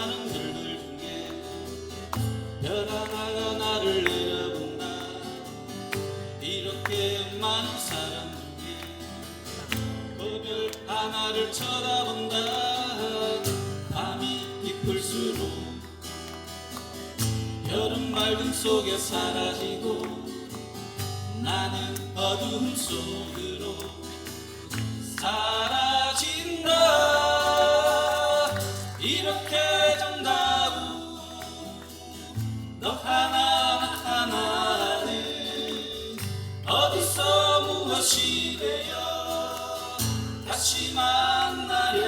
많은 들들 중에 별 하나가 나를 내려본다. 이렇게 많은 사람 중에 그별 하나를 쳐다본다. 밤이 깊을수록 여름 맑음 속에 사라지고 나는 어두운 속으로 무엇이 되어 다시 만나랴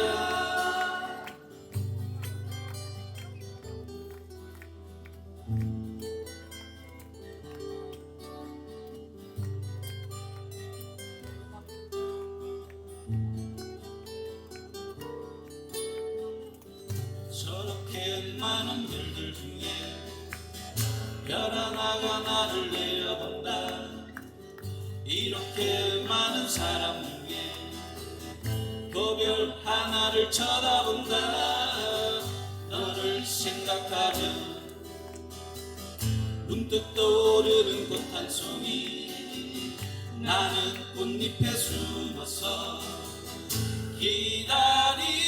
저렇게 많은 별들 중에 별 하나가 나를 이렇게 많은 사람 중에 그별 하나를 쳐다본다. 너를 생각하면 문득 떠오르는 꽃 한 송이 나는 꽃잎에 숨어서 기다리리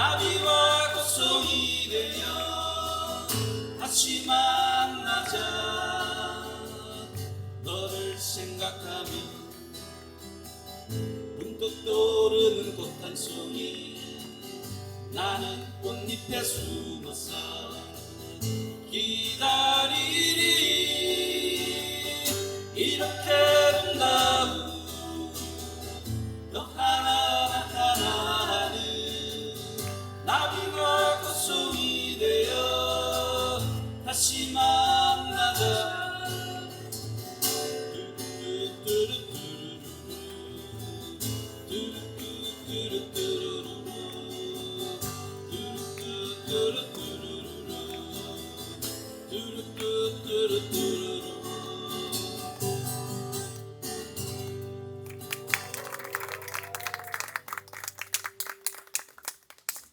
나비와 꽃송이 되어 다시 만나자. 너를 생각하면 문득 떠오르는 꽃 한 송이 나는 꽃잎에 숨어서 기다리리